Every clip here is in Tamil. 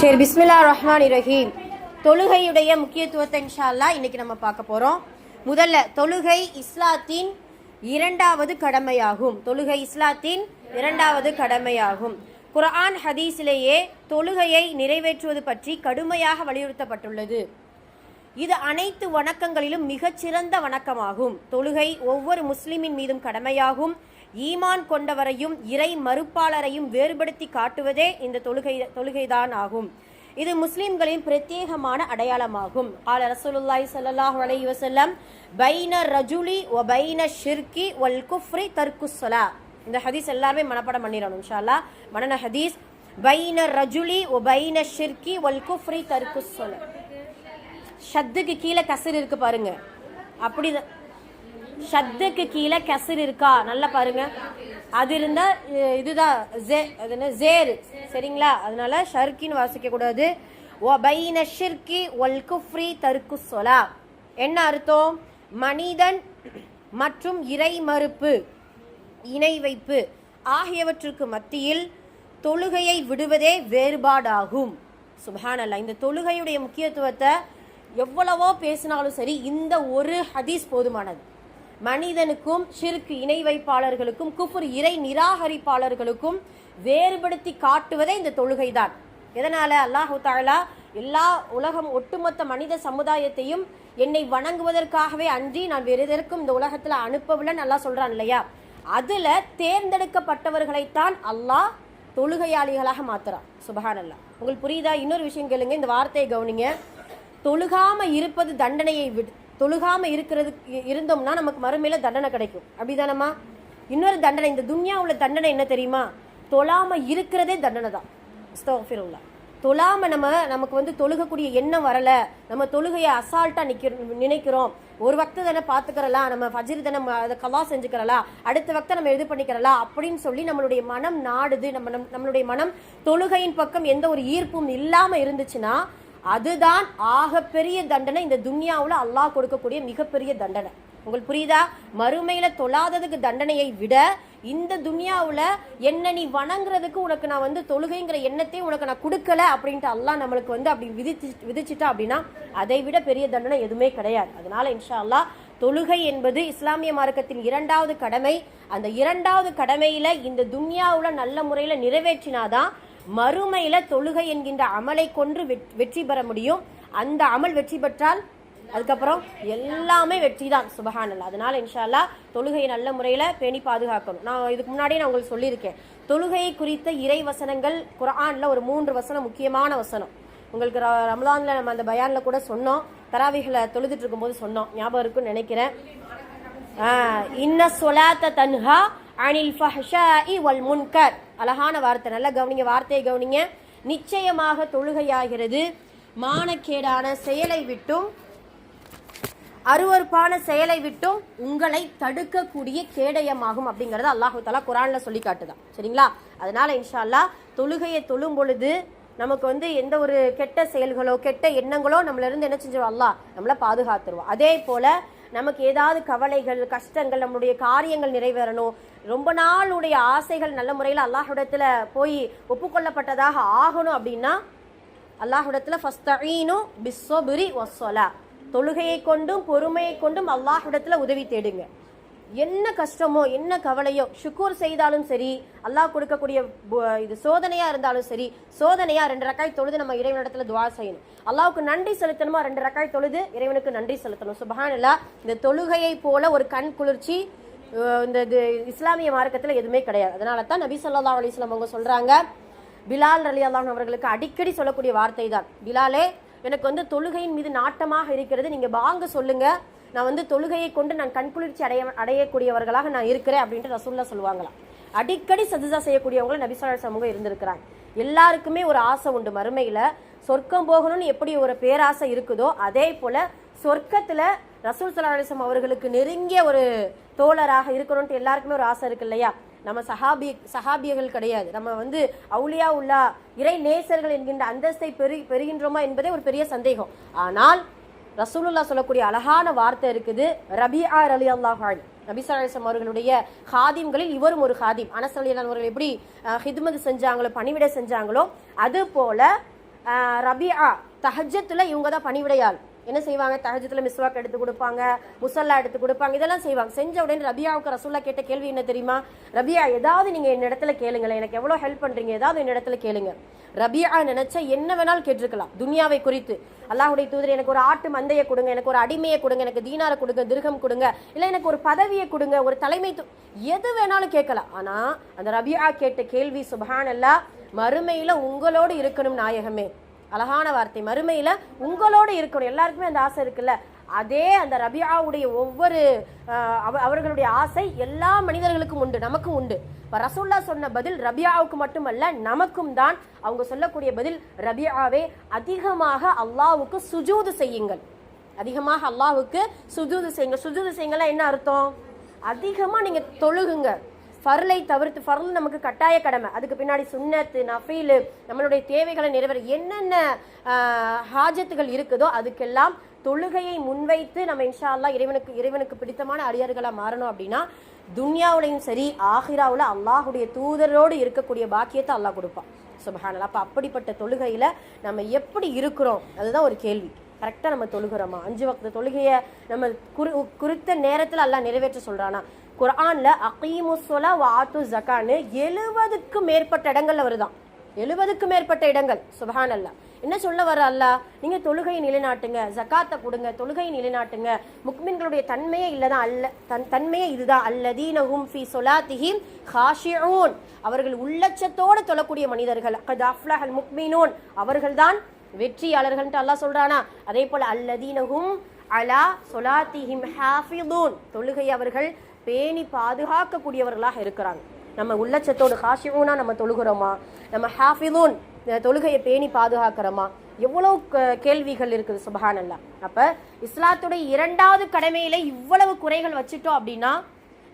சரி பிஸ்மில்லா ரஹ்மான் இரஹீம். தொழுகையுடைய முக்கியத்துவத்தை இன்ஷால்லா இன்னைக்கு நம்ம பார்க்க போகிறோம் முதல்ல தொழுகை இஸ்லாத்தின் இரண்டாவது கடமையாகும். தொழுகை இஸ்லாத்தின் இரண்டாவது கடமையாகும். குர்ஆன் ஹதீஸிலேயே தொழுகையை நிறைவேற்றுவது பற்றி கடுமையாக வலியுறுத்தப்பட்டுள்ளது. இது அனைத்து வணக்கங்களிலும் மிகச்சிறந்த வணக்கமாகும். தொழுகை ஒவ்வொரு முஸ்லிமின் மீதும் கடமையாகும். ஈமான் கொண்டவரையும் இறை மறுப்பாளரையும் வேறுபடுத்தி காட்டுவதே இந்த தொழுகை தொழுகைதான் ஆகும். இது முஸ்லிம்களின் பிரத்யேகமான அடையாளமாகும். ஆல ரசூலுல்லாஹி ஸல்லல்லாஹு அலைஹி வஸல்லம் பைன ரஜுலி வ பைன ஷிர்கி வல் குஃப்ரி தர்க்குஸ் ஸலா. இந்த ஹதீஸ் எல்லாருமே மனப்பாடம் பண்ணிடணும் இன்ஷா மனன ஹதீஸ் பைன ரஜுலி வ பைன ஷிர்கி வல் குஃப்ரி தர்க்குஸ் ஸலா. ஷத்துக்கு கீழே கசர் இருக்கு பாருங்க. அப்படிதான் ஷத்துக்கு கீழே கெசர் இருக்கா? நல்லா பாருங்க. அது இருந்தா இதுதான் ஜே அது என்ன ஜேரு. சரிங்களா? அதனால ஷர்க்கின்னு வாசிக்க கூடாது. ஒ பைன ஷிர்கி ஒல் குஃப்ரி தருக்கு சொலா. என்ன அர்த்தம்? மனிதன் மற்றும் இறை மறுப்பு இணை வைப்பு ஆகியவற்றுக்கு மத்தியில் தொழுகையை விடுவதே வேறுபாடாகும். சுபஹானல்லா இந்த தொழுகையுடைய முக்கியத்துவத்தை எவ்வளவோ பேசினாலும் சரி இந்த ஒரு ஹதீஸ் போதுமானது. மனிதனுக்கும் சிறுக்கு இணை வைப்பாளர்களுக்கும் குஃபுர் இறை நிராகரிப்பாளர்களுக்கும் வேறுபடுத்தி காட்டுவதே இந்த தொழுகைதான். இதனால அல்லாஹு தாலா எல்லா உலகம் ஒட்டுமொத்த மனித சமுதாயத்தையும் என்னை வணங்குவதற்காகவே அன்றி நான் வேறு எதற்கும் இந்த உலகத்தில் அனுப்பவில்லை நல்லா சொல்கிறான் இல்லையா? அதில் தேர்ந்தெடுக்கப்பட்டவர்களைத்தான் அல்லாஹ் தொழுகையாளிகளாக மாத்துறான். சுபஹான் அல்லாஹ் உங்களுக்கு புரியுதா? இன்னொரு விஷயம் கேளுங்க. இந்த வார்த்தையை கவனிங்க. தொழுகாமல் இருப்பது தண்டனையை விட் தொழுகாமல் இருக்கிறது இருந்தோம்னா நமக்கு மறுமையில் தண்டனை கிடைக்கும். அப்படிதானம்மா? இன்னொரு தண்டனை இந்த துன்யா உள்ள தண்டனை என்ன தெரியுமா? தொழாமல் இருக்கிறதே தண்டனை தான். அஸ்தக்ஃபிருல்லாஹ். தொழாமல் நம்ம நமக்கு வந்து தொழுகக்கூடிய எண்ணம் வரலை. நம்ம தொழுகையை அசால்ட்டாக நிற்க நினைக்கிறோம். ஒரு வக்த தானே பார்த்துக்கிறலாம் நம்ம ஃபஜிர் தானே அதை கலா செஞ்சுக்கிறலாம் அடுத்த வக்த நம்ம இது பண்ணிக்கிறலாம் அப்படின்னு சொல்லி நம்மளுடைய மனம் நாடுது. நம்ம நம்- நம்மளுடைய மனம் தொழுகையின் பக்கம் எந்த ஒரு ஈர்ப்பும் இல்லாமல் இருந்துச்சுன்னா அதுதான் ஆகப்பெரிய தண்டனை. இந்த துன்யாவில் அல்லாஹ் கொடுக்கக்கூடிய மிகப்பெரிய தண்டனை. உங்களுக்கு புரியுதா? மறுமையில தொழாததுக்கு தண்டனையை விட இந்த துன்யாவில் என்ன நீ வணங்குறதுக்கு உனக்கு நான் வந்து தொழுகைங்கிற எண்ணத்தையும் உனக்கு நான் கொடுக்கல அப்படின்ட்டு அல்லாஹ் நம்மளுக்கு வந்து அப்படி விதிச்சு விதிச்சுட்டா அப்படின்னா அதை விட பெரிய தண்டனை எதுவுமே கிடையாது. அதனால இன்ஷா அல்லாஹ் தொழுகை என்பது இஸ்லாமிய மார்க்கத்தின் இரண்டாவது கடமை. அந்த இரண்டாவது கடமையில இந்த துன்யாவில் நல்ல முறையில் நிறைவேற்றினாதான் மறுமையில தொழுகை என்கின்ற அமலை கொன்று வெட்- வெற்றி பெற முடியும். அந்த அமல் வெற்றி பெற்றால் அதுக்கப்புறம் எல்லாமே வெற்றி தான் சுபஹானல் அதனால இன்ஷால்லா தொழுகையை நல்ல முறையில பேணி பாதுகாக்கணும். நான் இதுக்கு முன்னாடியே நான் உங்களுக்கு சொல்லியிருக்கேன். தொழுகையை குறித்த இறை வசனங்கள் குரானில் ஒரு மூன்று வசனம் முக்கியமான வசனம். உங்களுக்கு ர- ரமலான்ல நம்ம அந்த பயான்ல கூட சொன்னோம். தராவிகளை தொழுதுட்டு இருக்கும்போது சொன்னோம். ஞாபகம் இருக்குன்னு நினைக்கிறேன். இன்ன சொலாத்த தன்ஹா அனில் ஃபஹ்ஷாஇ வல் முன்கர். அழகான வார்த்தை நல்லா கவனிங்க வார்த்தையை கவனிங்க. நிச்சயமாக தொழுகையாகிறது. மானக்கேடான செயலை விட்டும் அருவருப்பான செயலை விட்டும் உங்களை தடுக்கக்கூடிய கேடயமாகும் அப்படிங்கிறத அல்லாஹு தாலா குரானில் சொல்லி காட்டுதான் சரிங்களா? அதனால இன்ஷா அல்லாஹ் தொழுகையை தொழும் பொழுது நமக்கு வந்து எந்த ஒரு கெட்ட செயல்களோ கெட்ட எண்ணங்களோ நம்மளிருந்து என்ன செஞ்சிடும் அல்லா நம்மளை பாதுகாத்துருவோம் அதே போல் நமக்கு ஏதாவது கவலைகள் கஷ்டங்கள் நம்மளுடைய காரியங்கள் நிறைவேறணும். ரொம்ப நாளுடைய ஆசைகள் நல்ல முறையில் அல்லாஹுடத்தில் போய் ஒப்புக்கொள்ளப்பட்டதாக ஆகணும் அப்படின்னா அல்லாஹுடத்தில் ஃபஸ்தீனும் பிஸ்ஸபிரி ஒசோலா தொழுகையை கொண்டும் பொறுமையை கொண்டும் அல்லாஹுடத்தில் உதவி தேடுங்க. என்ன கஷ்டமோ என்ன கவலையோ ஷுக்கூர் செய்தாலும் சரி அல்லாஹ் கொடுக்கக்கூடிய இது சோதனையாக இருந்தாலும் சரி சோதனையாக ரெண்டு ரக்காய் தொழுது நம்ம இறைவனிடத்தில் துவா செய்யணும். அல்லாவுக்கு நன்றி செலுத்தணுமா ரெண்டு ரக்காய் தொழுது இறைவனுக்கு நன்றி செலுத்தணும். சுபஹானல்லாஹ் இந்த தொழுகையை போல ஒரு கண் குளிர்ச்சி இந்த இது இஸ்லாமிய மார்க்கத்தில் எதுவுமே கிடையாது. அதனால தான் நபி சொல்லா அலிஸ்லாம் அவங்க சொல்கிறாங்க பிலால் அலி அல்லான் அவர்களுக்கு அடிக்கடி சொல்லக்கூடிய வார்த்தை தான் பிலாலே எனக்கு வந்து தொழுகையின் மீது நாட்டமாக இருக்கிறது நீங்கள் வாங்க சொல்லுங்க. நான் வந்து தொழுகையை கொண்டு நான் கண்குளிர்ச்சி அடைய அடையக்கூடியவர்களாக நான் இருக்கிறேன் அப்படின்ட்டு ரசூல்லா சொல்லுவாங்களாம். அடிக்கடி சஜிதா செய்யக்கூடியவங்கள நபி ஸல்லல்லாஹு சமூகம் இருந்திருக்கிறாங்க. எல்லாருக்குமே ஒரு ஆசை உண்டு மறுமையில். சொர்க்கம் போகணும்னு எப்படி ஒரு பேராசை இருக்குதோ அதே போல சொர்க்கத்தில் ரசூல் ஸல்லல்லாஹு அவர்களுக்கு நெருங்கிய ஒரு தோழராக இருக்கணும்ட்டு எல்லாருக்குமே ஒரு ஆசை இருக்கு இல்லையா? நம்ம சஹாபி சஹாபியர்கள் கிடையாது. நம்ம வந்து அவுளியா உள்ளா இறை நேசர்கள் என்கின்ற அந்தஸ்தை பெரு பெறுகின்றோமா என்பதே ஒரு பெரிய சந்தேகம். ஆனால் ரசூலுல்லா சொல்லக்கூடிய அழகான வார்த்தை இருக்குது ரபிஆ அலி அல்லாஹான் நபி சலாசம் அவர்களுடைய ஹாதிம்களில் இவரும் ஒரு ஹாதிம். அனஸ் அலி அவர்கள் எப்படி ஹிதுமது செஞ்சாங்களோ பணிவிடை செஞ்சாங்களோ அது போல ரபியா தஹஜத்துல இவங்க தான் பணிவிடையாள். என்ன செய்வாங்க? தகஜத்தில் மிஸ்வாக் எடுத்து கொடுப்பாங்க முசல்லா எடுத்து கொடுப்பாங்க இதெல்லாம் செய்வாங்க. செஞ்ச உடனே ரபியாவுக்கு ரசூல்லா கேட்ட கேள்வி என்ன தெரியுமா? ரபியா ஏதாவது நீங்கள் என் இடத்துல கேளுங்களேன். எனக்கு எவ்வளோ ஹெல்ப் பண்ணுறீங்க ஏதாவது என் இடத்துல கேளுங்க. ரபியா நினச்சா என்ன வேணாலும் கேட்டிருக்கலாம். துனியாவை குறித்து. அல்லாஹுடைய தூதர் எனக்கு ஒரு ஆட்டு மந்தையை கொடுங்க எனக்கு ஒரு அடிமையை கொடுங்க எனக்கு தீனாரை கொடுங்க திருகம் கொடுங்க இல்லை எனக்கு ஒரு பதவியை கொடுங்க ஒரு தலைமை எது வேணாலும் கேட்கலாம். ஆனால் அந்த ரபியா கேட்ட கேள்வி சுபஹானல்லா மறுமையில் உங்களோடு இருக்கணும் நாயகமே. அழகான வார்த்தை. மறுமையில் உங்களோடு இருக்கணும். எல்லாருக்குமே அந்த ஆசை இருக்குல்ல? அதே அந்த ரபியாவுடைய ஒவ்வொரு அவ- அவர்களுடைய ஆசை எல்லா மனிதர்களுக்கும் உண்டு நமக்கும் உண்டு. இப்போ ரசூல்லா சொன்ன பதில் ரபியாவுக்கு மட்டுமல்ல நமக்கும் தான். அவங்க சொல்லக்கூடிய பதில் ரபியாவே அதிகமாக அல்லாவுக்கு சுஜூது செய்யுங்கள். அதிகமாக அல்லாவுக்கு சுஜூது செய்யுங்க சுஜூது செய்யுங்களா என்ன அர்த்தம்? அதிகமாக நீங்கள் தொழுகுங்க. ஃபர்லை தவிர்த்து ஃபர்ல் நமக்கு கட்டாய கடமை. அதுக்கு பின்னாடி சுன்னத்து நஃபீலு நம்மளுடைய தேவைகளை நிறைவேற என்னென்ன ஹாஜத்துகள் இருக்குதோ அதுக்கெல்லாம் தொழுகையை முன்வைத்து நம்ம இன்ஷா அல்லாஹ் இறைவனுக்கு இறைவனுக்கு பிடித்தமான அடியார்களா மாறணும் அப்படின்னா துன்யாவுலையும் சரி ஆஹிராவில் அல்லாஹுடைய தூதரோடு இருக்கக்கூடிய பாக்கியத்தை அல்லாஹ் கொடுப்பான். சுபஹானல்லா. அப்போ அப்படிப்பட்ட தொழுகையில் நம்ம எப்படி இருக்கிறோம்? அதுதான் ஒரு கேள்வி. கரெக்டாக நம்ம தொழுகிறோமா? அஞ்சு வக்த தொழுகையை நம்ம குறி குறித்த நேரத்தில் எல்லாம் நிறைவேற்ற சொல்கிறானா குரானில் அகீமு சொலா வாத்து ஜக்கான்னு எழுபதுக்கும் மேற்பட்ட இடங்களில் வருதான் எழுபதுக்கு மேற்பட்ட இடங்கள் சுபஹான் அல்லா என்ன சொல்ல வர அல்ல நீங்க தொழுகையை நிலைநாட்டுங்க ஜக்காத்தை கொடுங்க தொழுகையை நிலைநாட்டுங்க. முக்மின்களுடைய தன்மையே இல்லதான் அல்ல தன் தன்மையே இதுதான் அல்லதீனஹும் ஃபி சொலாத்திஹிம் ஹாஷிஊன். அவர்கள் உள்ளச்சத்தோடு தொழக்கூடிய மனிதர்கள். கத் அஃப்லஹல் முக்மினூன். அவர்கள்தான் வெற்றியாளர்கள்ட்டு அல்லாஹ் சொல்றானா? அதே போல அல்லதீனஹும் அலா சொலாத்திஹிம் ஹாஃபிதூன். தொழுகை அவர்கள் பேணி பாதுகாக்கக்கூடியவர்களாக இருக்கிறாங்க. நம்ம உள்ளச்சத்தோடு ஹாஷியூனா நம்ம தொழுகிறோமா? நம்ம ஹாஃபிதூன் தொழுகையை பேணி பாதுகாக்கிறோமா? எவ்வளவு க- கேள்விகள் இருக்குது சுபஹானல்லா. அப்போ இஸ்லாத்துடைய இரண்டாவது கடமையில இவ்வளவு குறைகள் வச்சுட்டோம் அப்படின்னா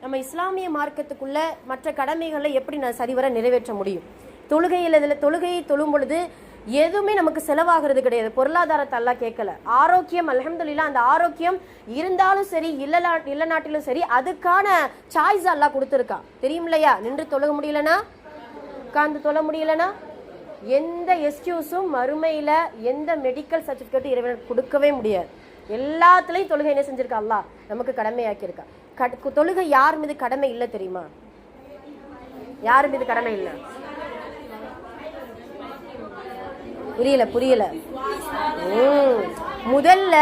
நம்ம இஸ்லாமிய மார்க்கத்துக்குள்ள மற்ற கடமைகளை எப்படி நான் சரிவர நிறைவேற்ற முடியும்? தொழுகையில் இதில் தொழுகையை தொழும் பொழுது எதுவுமே நமக்கு செலவாகிறது கிடையாது. பொருளாதாரத்தை எல்லாம் கேட்கல. ஆரோக்கியம் அலமதுல்லா அந்த ஆரோக்கியம் இருந்தாலும் சரி இல்லலா இல்ல நாட்டிலும் சரி அதுக்கான சாய்ஸ் எல்லாம் கொடுத்துருக்கான் தெரியும் இல்லையா? நின்று தொழக முடியலனா? உட்கார்ந்து தொழ முடியலனா? எந்த எஸ்கியூஸும் மறுமையில் எந்த மெடிக்கல் சர்டிஃபிகேட்டும் இறைவன் கொடுக்கவே முடியாது. எல்லாத்துலேயும் தொழுகை என்ன செஞ்சிருக்கா அல்லா நமக்கு கடமையாக்கியிருக்கா. கட் தொழுகை யார் மீது கடமை இல்லை தெரியுமா? யார் மீது கடமை இல்லை? புரியல புரியல. முதல்ல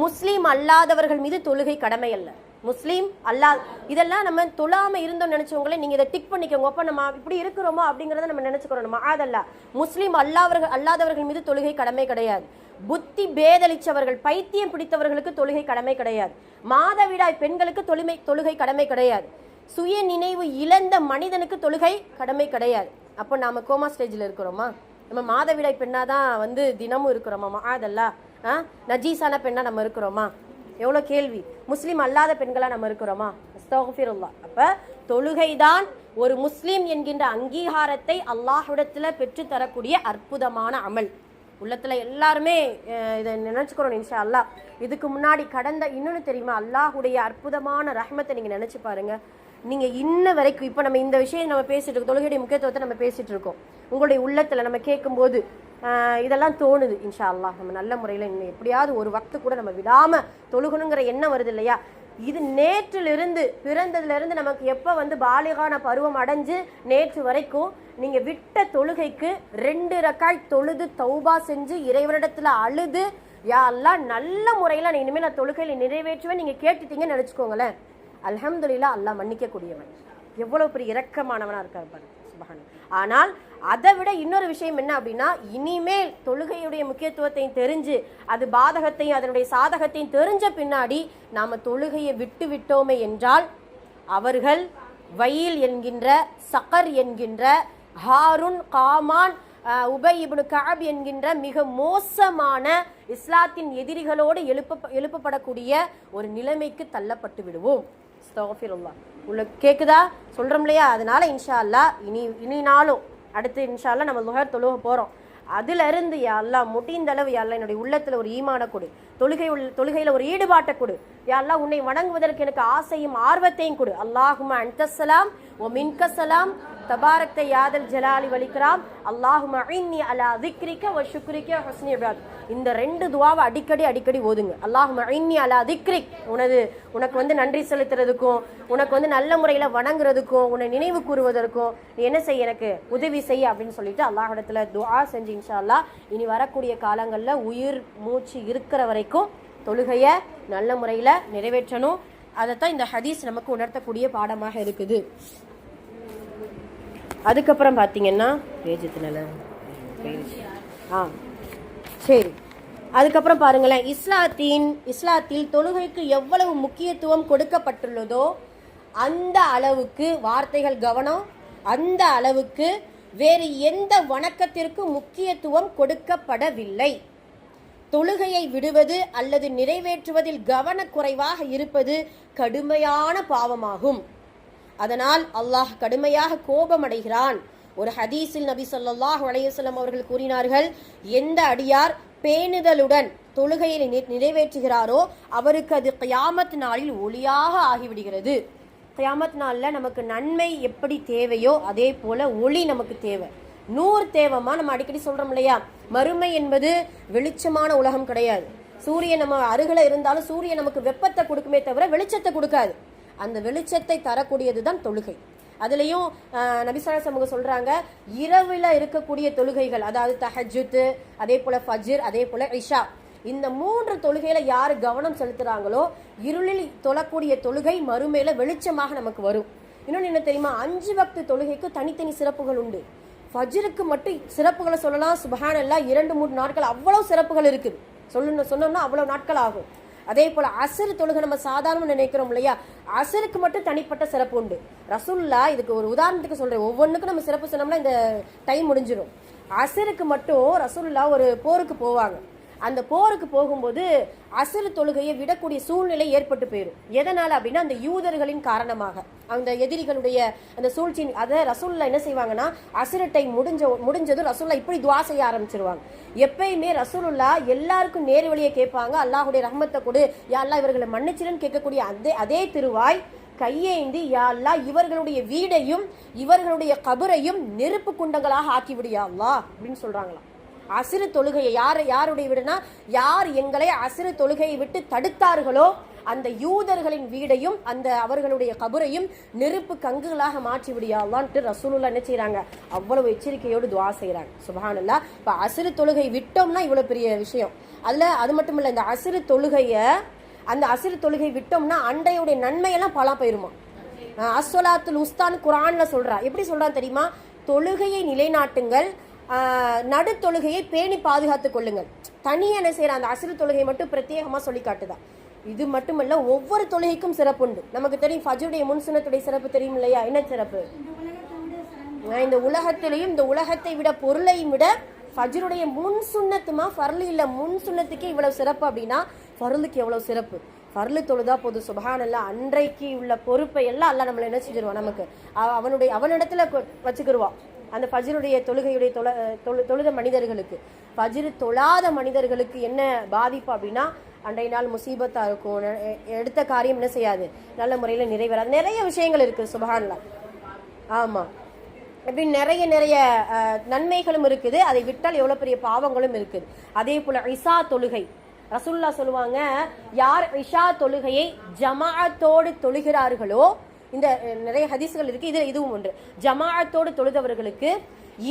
முஸ்லீம் அல்லாதவர்கள் மீது தொழுகை கடமை அல்ல. முஸ்லீம் அல்லா இதெல்லாம் நம்ம தொழாம இருந்தோம் நினைச்சவங்களே நீங்க இதை டிக் பண்ணிக்கோங்க. அப்ப நம்ம இப்படி இருக்கிறோமோ அப்படிங்கறத நம்ம நினைச்சுக்கிறோம் நம்ம அதல்ல முஸ்லீம் அல்லாதவர்கள் அல்லாதவர்கள் மீது தொழுகை கடமை கிடையாது. புத்தி பேதளிச்சவர்கள் பைத்தியம் பிடித்தவர்களுக்கு தொழுகை கடமை கிடையாது. மாதவிடாய் பெண்களுக்கு தொழுமை தொழுகை கடமை கிடையாது. சுய நினைவு இழந்த மனிதனுக்கு தொழுகை கடமை கிடையாது. அப்போ நாம கோமா ஸ்டேஜில் இருக்கிறோமா? நம்ம மாதவிடாய் பெண்ணாக தான் வந்து தினமும் இருக்கிறோமா? அதெல்லாம் ஆ? நஜீஸான பெண்ணாக நம்ம இருக்கிறோமா? எவ்வளோ கேள்வி. முஸ்லீம் அல்லாத பெண்களாக நம்ம இருக்கிறோமா? அப்போ தொழுகை தொழுகைதான் ஒரு முஸ்லீம் என்கின்ற அங்கீகாரத்தை அல்லாஹுடத்தில் பெற்றுத்தரக்கூடிய அற்புதமான அமல். உள்ளத்தில் எல்லாருமே இதை நினச்சிக்கிறோம் இன்ஷா அல்லாஹ் இதுக்கு முன்னாடி கடந்த இன்னொன்னு தெரியுமா? அல்லாஹ்வுடைய அற்புதமான ரஹ்மத்தை நீங்கள் நினச்சி பாருங்கள் நீங்கள் இன்ன வரைக்கும் இப்போ நம்ம இந்த விஷயம் நம்ம பேசிட்டு இருக்கோம். தொழுகையுடைய முக்கியத்துவத்தை நம்ம பேசிட்டு இருக்கோம். உங்களுடைய உள்ளத்தில் நம்ம கேட்கும்போது இதெல்லாம் தோணுது இன்ஷா அல்லாஹ் நம்ம நல்ல முறையில் இன்னும் எப்படியாவது ஒரு வக்து கூட நம்ம விடாமல் தொழுகணுங்கிற எண்ணம் வருது இல்லையா? இது நேற்றிலிருந்து பிறந்ததுலேருந்து நமக்கு எப்போ வந்து பாலிகான பருவம் அடைஞ்சு நேற்று வரைக்கும் நீங்கள் விட்ட தொழுகைக்கு ரெண்டு ரக்காய் தொழுது தௌபா செஞ்சு இறைவனிடத்துல அழுது யா எல்லாம் நல்ல முறையில் நான் இனிமேல் நான் தொழுகையில் நிறைவேற்றுவேன். நீங்கள் கேட்டுட்டீங்கன்னு நினச்சிக்கோங்களேன். அலமதுல்லா அல்லாஹ் மன்னிக்க கூடியவன் எவ்வளவு பெரிய இரக்கமானவனாக இருக்கார் பாருங்க சுபஹான். ஆனால் அதை விட இன்னொரு விஷயம் என்ன அப்படின்னா இனிமேல் தொழுகையுடைய முக்கியத்துவத்தையும் தெரிஞ்சு அது பாதகத்தையும் அதனுடைய சாதகத்தையும் தெரிஞ்ச பின்னாடி நாம் தொழுகையை விட்டு விட்டோமே என்றால் அவர்கள் வயீல் என்கின்ற சகர் என்கின்ற ஹாருன் காமான் உபை இப்னு காப் என்கின்ற மிக மோசமான இஸ்லாத்தின் எதிரிகளோடு எழுப்ப எழுப்பப்படக்கூடிய ஒரு நிலைமைக்கு தள்ளப்பட்டு விடுவோம். அஸ்தக்ஃபிருல்லாஹ். உள்ள கேட்குதா சொல்கிறோம் இல்லையா? அதனால இன்ஷா அல்லாஹ் இனி இனி நாளும் அடுத்து இன்ஷா அல்லா நம்ம லுஹர் தொழுக போகிறோம் அதிலிருந்து இருந்து யா அல்லாஹ் முடிந்த அளவு என்னுடைய உள்ளத்தில் ஒரு ஈமான கொடு. தொழுகை உள் தொழுகையில் ஒரு ஈடுபாட்டை கொடு. யா உன்னை வணங்குவதற்கு எனக்கு ஆசையும் ஆர்வத்தையும் கொடு. அல்லாஹுமா அன்கசலாம் ஓ மின்கசலாம் தபாரக்த யாதல் ஜலாலி வலிக்கிறாம் அல்லாஹு இன்னி அலா திக்ரிக்க வ சுக்ரிக்க ஹஸ்னி இபாத் இந்த ரெண்டு துவாவை அடிக்கடி அடிக்கடி ஓதுங்க. அல்லாஹ் இன்னி அலா திக்ரிக். உனது உனக்கு வந்து நன்றி செலுத்துறதுக்கும் உனக்கு வந்து நல்ல முறையில் வணங்குறதுக்கும் உன்னை நினைவு கூறுவதற்கும் நீ என்ன செய்ய எனக்கு உதவி செய்ய அப்படின்னு சொல்லிட்டு அல்லாஹிடத்தில் துவா செஞ்சு இன்ஷா அல்லாஹ் இனி வரக்கூடிய காலங்களில் உயிர் மூச்சு இருக்கிற வரைக்கும் தொழுகையை நல்ல முறையில் நிறைவேற்றணும். அதைத்தான் இந்த ஹதீஸ் நமக்கு உணர்த்தக்கூடிய பாடமாக இருக்குது. அதுக்கப்புறம் பார்த்தீங்கன்னா பேஜத்தினால ஆ சரி. அதுக்கப்புறம் பாருங்களேன் இஸ்லாத்தின் இஸ்லாத்தில் தொழுகைக்கு எவ்வளவு முக்கியத்துவம் கொடுக்கப்பட்டுள்ளதோ அந்த அளவுக்கு வார்த்தைகள் கவனம் அந்த அளவுக்கு வேறு எந்த வணக்கத்திற்கும் முக்கியத்துவம் கொடுக்கப்படவில்லை. தொழுகையை விடுவது அல்லது நிறைவேற்றுவதில் கவனக்குறைவாக இருப்பது கடுமையான பாவமாகும். அதனால் அல்லாஹ் கடுமையாக கோபமடைகிறான். ஒரு ஹதீஸில் நபி சொல்லாஹ் அலைஹி அவர்கள் கூறினார்கள் எந்த அடியார் பேணுதலுடன் தொழுகையை நிறைவேற்றுகிறாரோ அவருக்கு அது கியாமத் நாளில் ஒளியாக ஆகிவிடுகிறது. கியாமத் நாளில் நமக்கு நன்மை எப்படி தேவையோ அதே போல ஒளி நமக்கு தேவை. நூறு தேவமா நம்ம அடிக்கடி சொல்றோம் இல்லையா? மறுமை என்பது வெளிச்சமான உலகம் கிடையாது. சூரியன் நம்ம அருகில இருந்தாலும் சூரியன் நமக்கு வெப்பத்தை கொடுக்குமே தவிர வெளிச்சத்தை கொடுக்காது. அந்த வெளிச்சத்தை தரக்கூடியது தான் தொழுகை. அதுலேயும் நபிசார சமூக சொல்கிறாங்க இரவில் இருக்கக்கூடிய தொழுகைகள் அதாவது தஹஜுத்து அதே போல் ஃபஜிர் அதே போல் இஷா இந்த மூன்று தொழுகையில யார் கவனம் செலுத்துறாங்களோ இருளில் தொழக்கூடிய தொழுகை மறுமையில வெளிச்சமாக நமக்கு வரும். இன்னொன்று என்ன தெரியுமா? அஞ்சு பக்து தொழுகைக்கு தனித்தனி சிறப்புகள் உண்டு. ஃபஜ்ருக்கு மட்டும் சிறப்புகளை சொல்லலாம் சுபஹானல்லா இரண்டு மூன்று நாட்கள் அவ்வளோ சிறப்புகள் இருக்குது. சொல்லணும் சொன்னோம்னா அவ்வளோ நாட்கள் ஆகும். அதே போல் அசரு தொழுகை நம்ம சாதாரண நினைக்கிறோம் இல்லையா? அசருக்கு மட்டும் தனிப்பட்ட சிறப்பு உண்டு. ரசுல்லா இதுக்கு ஒரு உதாரணத்துக்கு சொல்கிறேன் ஒவ்வொன்றுக்கும் நம்ம சிறப்பு சொன்னோம்னா இந்த டைம் முடிஞ்சிடும் அசருக்கு மட்டும் ரசுல்லா ஒரு போருக்கு போவாங்க. அந்த போருக்கு போகும்போது அசல் தொழுகையை விடக்கூடிய சூழ்நிலை ஏற்பட்டு போயிடும் எதனால் அப்படின்னா அந்த யூதர்களின் காரணமாக. அந்த எதிரிகளுடைய அந்த சூழ்ச்சியின் அதை ரசூல்லா என்ன செய்வாங்கன்னா அசுரட்டை டைம் முடிஞ்ச முடிஞ்சதும் ரசூல்லா இப்படி துவா செய்ய ஆரம்பிச்சிருவாங்க. எப்பயுமே ரசூலுல்லா எல்லாருக்கும் நேர் வழியை கேட்பாங்க. அல்லாஹுடைய ரஹமத்தை கொடு. யா இவர்களை மன்னிச்சிருன்னு கேட்கக்கூடிய அதே அதே திருவாய் கையேந்தி யாழ்லா இவர்களுடைய வீடையும் இவர்களுடைய கபரையும் நெருப்பு குண்டங்களாக ஆக்கி விடியா அப்படின்னு சொல்றாங்களாம். அசிறு தொழுகையை யார் யாருடைய வீடுனா யார் எங்களை அசிறு தொழுகையை விட்டு தடுத்தார்களோ அந்த யூதர்களின் வீடையும் அந்த அவர்களுடைய கபரையும் நெருப்பு கங்குகளாக மாற்றி விடியாலான்ட்டு ரசூலுல்லா என்ன செய்கிறாங்க அவ்வளவு எச்சரிக்கையோடு துவா செய்கிறாங்க சுபஹானல்லா இப்போ அசிறு தொழுகை விட்டோம்னா இவ்வளோ பெரிய விஷயம். அதில் அது மட்டும் இல்லை இந்த அசிறு தொழுகையை அந்த அசிறு தொழுகை விட்டோம்னா அண்டையுடைய நன்மையெல்லாம் பலா போயிருமா? அஸ்வலாத்துல் உஸ்தான் குரான்ல சொல்றா. எப்படி சொல்றான் தெரியுமா? தொழுகையை நிலைநாட்டுங்கள் நடு தொழுகையை பேணி பாதுகாத்து கொள்ளுங்கள். தனியாக என்ன செய்கிற அந்த அசிறு தொழுகை மட்டும் பிரத்யேகமாக சொல்லி காட்டுதான் இது மட்டுமல்ல ஒவ்வொரு தொழுகைக்கும் சிறப்பு உண்டு. நமக்கு தெரியும் ஃபஜுடைய முன்சுனத்துடைய சிறப்பு தெரியும் இல்லையா? என்ன சிறப்பு? இந்த உலகத்திலையும் இந்த உலகத்தை விட பொருளையும் விட ஃபஜ்ருடைய முன் சுண்ணத்துமா ஃபர்லு இல்லை முன் சுண்ணத்துக்கே இவ்வளவு சிறப்பு அப்படின்னா ஃபர்லுக்கு எவ்வளோ சிறப்பு? ஃபர்லு தொழுதா போது சுபஹானல்ல அன்றைக்கு உள்ள பொறுப்பை எல்லாம் அல்ல நம்மளை என்ன செஞ்சிருவான் நமக்கு? அவ- அவனுடைய அவனிடத்துல வச்சுக்கிடுவான் அந்த ஃபஜ்ருடைய தொழுகையுடைய தொழ தொழு- தொழுத மனிதர்களுக்கு. ஃபஜ்ரு தொழாத மனிதர்களுக்கு என்ன பாதிப்பு அப்படின்னா அன்றைய நாள் முசீபத்தாக இருக்கும். எடுத்த காரியம் என்ன செய்யாது? நல்ல முறையில் நிறைவேறாது. நிறைய விஷயங்கள் இருக்குது சுபஹான்லா ஆமாம் இப்படி நிறைய நிறைய நன்மைகளும் இருக்குது. அதை விட்டால் எவ்வளோ பெரிய பாவங்களும் இருக்குது. அதே போல் இசா தொழுகை. ரசுல்லா சொல்லுவாங்க யார் இஷா தொழுகையை ஜமாஅத்தோடு தொழுகிறார்களோ இந்த நிறைய ஹதீஸ்கள் இருக்கு. இது இதுவும் ஒன்று ஜமாஅத்தோடு தொழுதவர்களுக்கு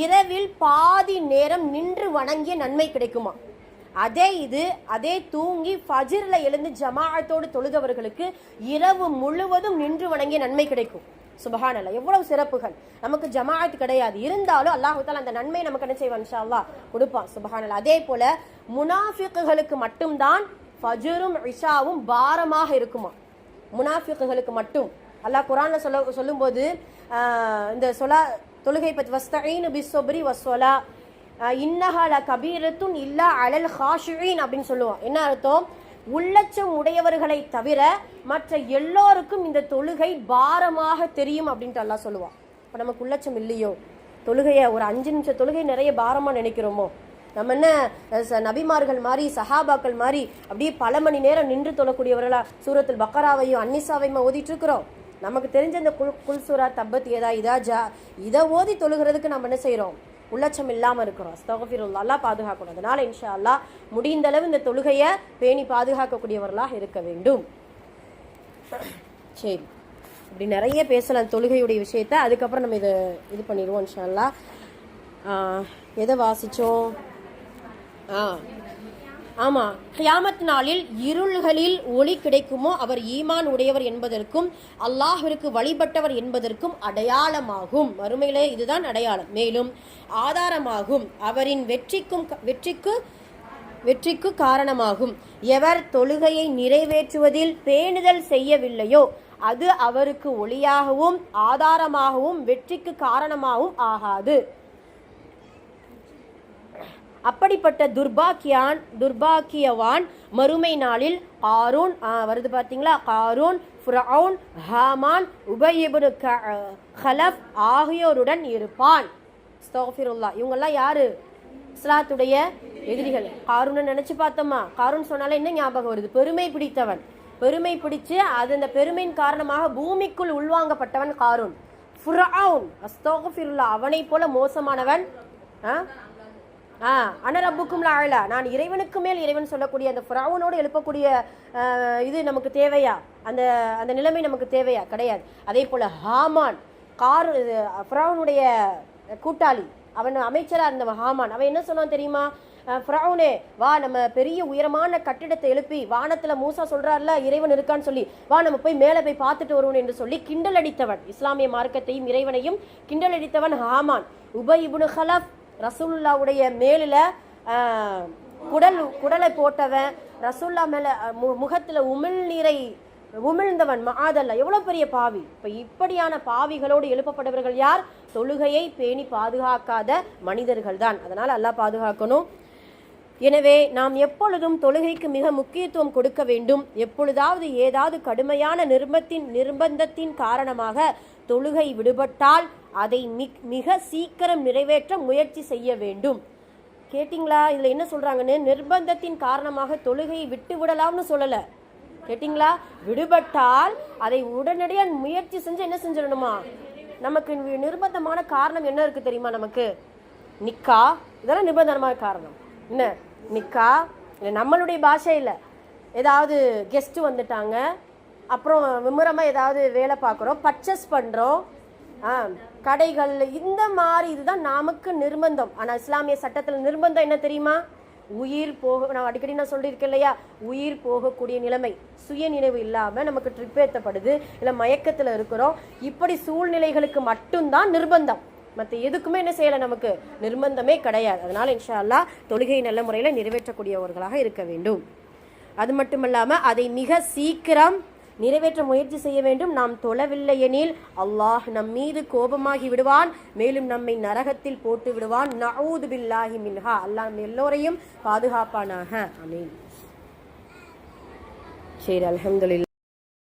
இரவில் பாதி நேரம் நின்று வணங்கிய நன்மை கிடைக்குமா? அதே இது அதே தூங்கி ஃபஜிரில் எழுந்து ஜமாஅத்தோடு தொழுதவர்களுக்கு இரவு முழுவதும் நின்று வணங்கிய நன்மை கிடைக்கும். சுபஹானல்lah எவ்வளவு சிறப்புகள். நமக்கு ஜமாஅத் கிடையாது. இருந்தாலும் அல்லாஹால அந்த நன்மை நமக்கு என்ன செய்வான்? ஷாவா கொடுப்பான். சுபஹானல்lah அதே போல முனாஃபிக்குகளுக்கு மட்டும்தான் ஃபஜ்ரும் இஷாவும் பாரமாக இருக்குமா? முனாஃபிக்குகளுக்கு மட்டும். அல்லாஹ் குரானில் சொல்ல சொல்லும்போது இந்த சொலா தொழுகை பற்றி வஸ்தீன் பி சொபரி வசோலா இன்னஹால கபீரத்துன் இல்லா அலல் ஹாஷியின் அப்படின்னு சொல்லுவோம். என்ன அர்த்தம்? உள்ளச்சம் உடையவர்களை தவிர மற்ற எல்லோருக்கும் இந்த தொழுகை பாரமாக தெரியும் அப்படின்ட்டு அல்லாஹ் சொல்லுவான். இப்போ நமக்கு உள்ளச்சம் இல்லையோ? தொழுகையை ஒரு அஞ்சு நிமிஷம் தொழுகை நிறைய பாரமாக நினைக்கிறோமோ? நம்ம என்ன ச- நபிமார்கள் மாதிரி சஹாபாக்கள் மாதிரி அப்படியே பல மணி நேரம் நின்று தொழக்கூடியவர்களா சூரத்தில் பக்கராவையும் அன்னிசாவையும் ஓதிட்டு இருக்கிறோம். நமக்கு தெரிஞ்ச இந்த குல் குல்சூரா தப்பத் ஏதா இதா ஜா இதை ஓதி தொழுகிறதுக்கு நம்ம என்ன செய்கிறோம் உள்ளச்சம் இல்லாமல் இருக்கிறோம். அஸ்தகஃபிருல்லா பாதுகாக்கணும். அதனால இன்ஷா அல்லா முடிந்த அளவு இந்த தொழுகையை பேணி பாதுகாக்கக்கூடியவர்களாக இருக்க வேண்டும். சரி. இப்படி நிறைய பேசலாம் தொழுகையுடைய விஷயத்த. அதுக்கப்புறம் நம்ம இதை இது பண்ணிடுவோம் இன்ஷா அல்லா எதை வாசிச்சோம்? ஆ ஆமா. கியாமத் நாளில் இருள்களில் ஒளி கிடைக்குமோ அவர் ஈமான் உடையவர் என்பதற்கும் அல்லாஹிற்கு வழிபட்டவர் என்பதற்கும் அடையாளமாகும். மறுமையிலே இதுதான் அடையாளம். மேலும் ஆதாரமாகும். அவரின் வெற்றிக்கும் வெற்றிக்கு வெற்றிக்கு காரணமாகும். எவர் தொழுகையை நிறைவேற்றுவதில் பேணுதல் செய்யவில்லையோ அது அவருக்கு ஒளியாகவும் ஆதாரமாகவும் வெற்றிக்கு காரணமாகவும் ஆகாது. அப்படிப்பட்ட துர்பாக்கியான் துர்பாக்கியவான் மறுமை நாளில் ஆரூன் வருது பார்த்தீங்களா? ஆரூன் ஃபிரவுன் ஹாமான் உபயிபுனு ஹலப் ஆகியோருடன் இருப்பான். ஸ்தோஃபிருல்லா இவங்கெல்லாம் யாரு? இஸ்லாத்துடைய எதிரிகள். காரூனை நினைச்சு பார்த்தோமா? காரூன் சொன்னாலே என்ன ஞாபகம் வருது. பெருமை பிடித்தவன். பெருமை பிடிச்சு அது அந்த பெருமையின் காரணமாக பூமிக்குள் உள்வாங்கப்பட்டவன் காரூன் ஃபுரவுன் அஸ்தோஃபிருல்லா அவனை போல மோசமானவன் ஆ ஆ அனரப்புக்கும் ஆழலா நான் இறைவனுக்கு மேல் இறைவன் சொல்லக்கூடிய அந்த ஃப்ராவனோடு எழுப்பக்கூடிய இது நமக்கு தேவையா? அந்த அந்த நிலைமை நமக்கு தேவையா? கிடையாது. அதே போல் ஹாமான் கார் ஃப்ராவனுடைய கூட்டாளி அவன் அமைச்சராக இருந்தவன் ஹாமான். அவன் என்ன சொன்னான் தெரியுமா? ஃப்ரௌனே வா நம்ம பெரிய உயரமான கட்டிடத்தை எழுப்பி வானத்தில் மூசா சொல்கிறார்ல இறைவன் இருக்கான்னு சொல்லி வா நம்ம போய் மேலே போய் பார்த்துட்டு வருவோம் என்று சொல்லி கிண்டல் அடித்தவன். இஸ்லாமிய மார்க்கத்தையும் இறைவனையும் கிண்டல் அடித்தவன் ஹாமான். உபய் இபுனு ஹலஃப் ரசூலுல்லாவுடைய மேலில் குடல் குடலை போட்டவன் ரசூல்லா மேலே முகத்தில் மு- உமிழ்ந்தவன் மாதல்ல எவ்வளோ பெரிய பாவி. இப்போ இப்படியான பாவிகளோடு எழுப்பப்பட்டவர்கள் யார்? தொழுகையை பேணி பாதுகாக்காத மனிதர்கள் தான் அதனால் அல்லாஹ் பாதுகாக்கணும். எனவே நாம் எப்பொழுதும் தொழுகைக்கு மிக முக்கியத்துவம் கொடுக்க வேண்டும். எப்பொழுதாவது ஏதாவது கடுமையான நிர்பத்தின் நிர்பந்தத்தின் காரணமாக தொழுகை விடுபட்டால் அதை மிக்- மிக சீக்கிரம் நிறைவேற்ற முயற்சி செய்ய வேண்டும். கேட்டிங்களா? இதில் என்ன சொல்கிறாங்கன்னு நிர்பந்தத்தின் காரணமாக தொழுகையை விட்டு விடலாம்னு சொல்லலை. கேட்டிங்களா? விடுபட்டால் அதை உடனடியாக முயற்சி செஞ்சு என்ன செஞ்சிடணுமா? நமக்கு நிர்பந்தமான காரணம் என்ன இருக்குது தெரியுமா நமக்கு? நிக்கா? இதெல்லாம் நிர்பந்தமான காரணம். என்ன? நிக்கா? இல்லை நம்மளுடைய பாஷையில் ஏதாவது கெஸ்ட்டு வந்துட்டாங்க. அப்புறம் விமுறமாக ஏதாவது வேலை பார்க்குறோம். பர்ச்சேஸ் பண்ணுறோம் ஆ கடைகள் இந்த மாதிரி இதுதான் நமக்கு நிர்பந்தம். ஆனால் இஸ்லாமிய சட்டத்தில் நிர்பந்தம் என்ன தெரியுமா? உயிர் போக நான் அடிக்கடி நான் சொல்லியிருக்கேன் இல்லையா? உயிர் போகக்கூடிய நிலைமை சுய நினைவு இல்லாமல் நமக்கு ட்ரிப் ஏற்றப்படுது இல்லை மயக்கத்தில் இருக்கிறோம். இப்படி சூழ்நிலைகளுக்கு மட்டும்தான் நிர்பந்தம். மற்ற எதுக்குமே என்ன செய்யலை நமக்கு? நிர்பந்தமே கிடையாது. அதனால் இன்ஷா அல்லா தொழுகை நல்ல முறையில் நிறைவேற்றக்கூடியவர்களாக இருக்க வேண்டும். அது மட்டுமல்லாமல் அதை மிக சீக்கிரம் நிறைவேற்ற முயற்சி செய்ய வேண்டும். நாம் தொழவில்லை எனில் அல்லாஹ் நம் மீது கோபமாகி விடுவான். மேலும் நம்மை நரகத்தில் போட்டு விடுவான். நவூது பில்லாஹி மின்ஹா. அல்லாஹ் எல்லோரையும் பாதுகாப்பானாக. அமீன் சரி அல்ஹம்துலில்லாஹ்.